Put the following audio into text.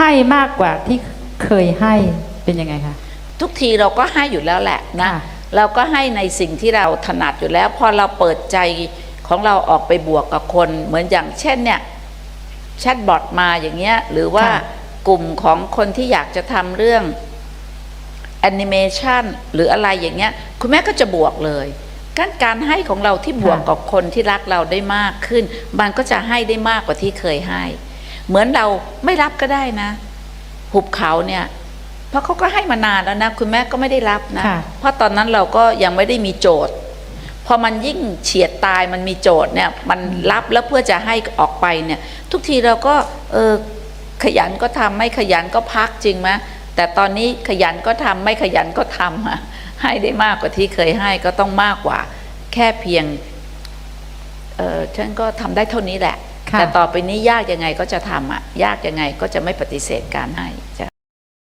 ให้มากกว่าที่เคยให้เป็นยังไงคะ ทุกทีเราก็ให้อยู่แล้วแหละนะค่ะเราก็ให้ในสิ่งที่เราถนัดอยู่แล้ว พอเราเปิดใจของเราออกไปบวกกับคน เหมือนอย่างเช่นเนี่ยแชทบอทมาอย่างเงี้ย หรือว่ากลุ่มของคนที่อยากจะทำเรื่องแอนิเมชันหรืออะไรอย่างเงี้ย คุณแม่ก็จะบวกเลยการการให้ของเราที่บวกกับคนที่รักเราได้มากขึ้น มันก็จะให้ได้มากกว่าที่เคยให้ เหมือนเราไม่รับก็ได้นะ หุบเขาเนี่ยเพราะเขาก็ให้มานานแล้วนะ คุณแม่ก็ไม่ได้รับนะค่ะเพราะตอนนั้นเราก็ยังไม่ได้มีโจทย์พอมันยิ่งเฉียดตายมันมีโจทย์เนี่ยมันรับแล้วเพื่อจะให้ออกไปเนี่ย ทุกทีเราก็เออขยันก็ทำไม่ขยันก็พักจริงไหมแต่ตอนนี้ขยันก็ทำไม่ขยันก็ทำอะให้ได้มากกว่าที่เคยให้ก็ต้องมากกว่า แค่เพียงเออฉันก็ทำได้เท่านี้แหละค่ะ แต่ต่อไปนี้ยากยังไงก็จะทำอะยากยังไงก็จะไม่ปฏิเสธการให้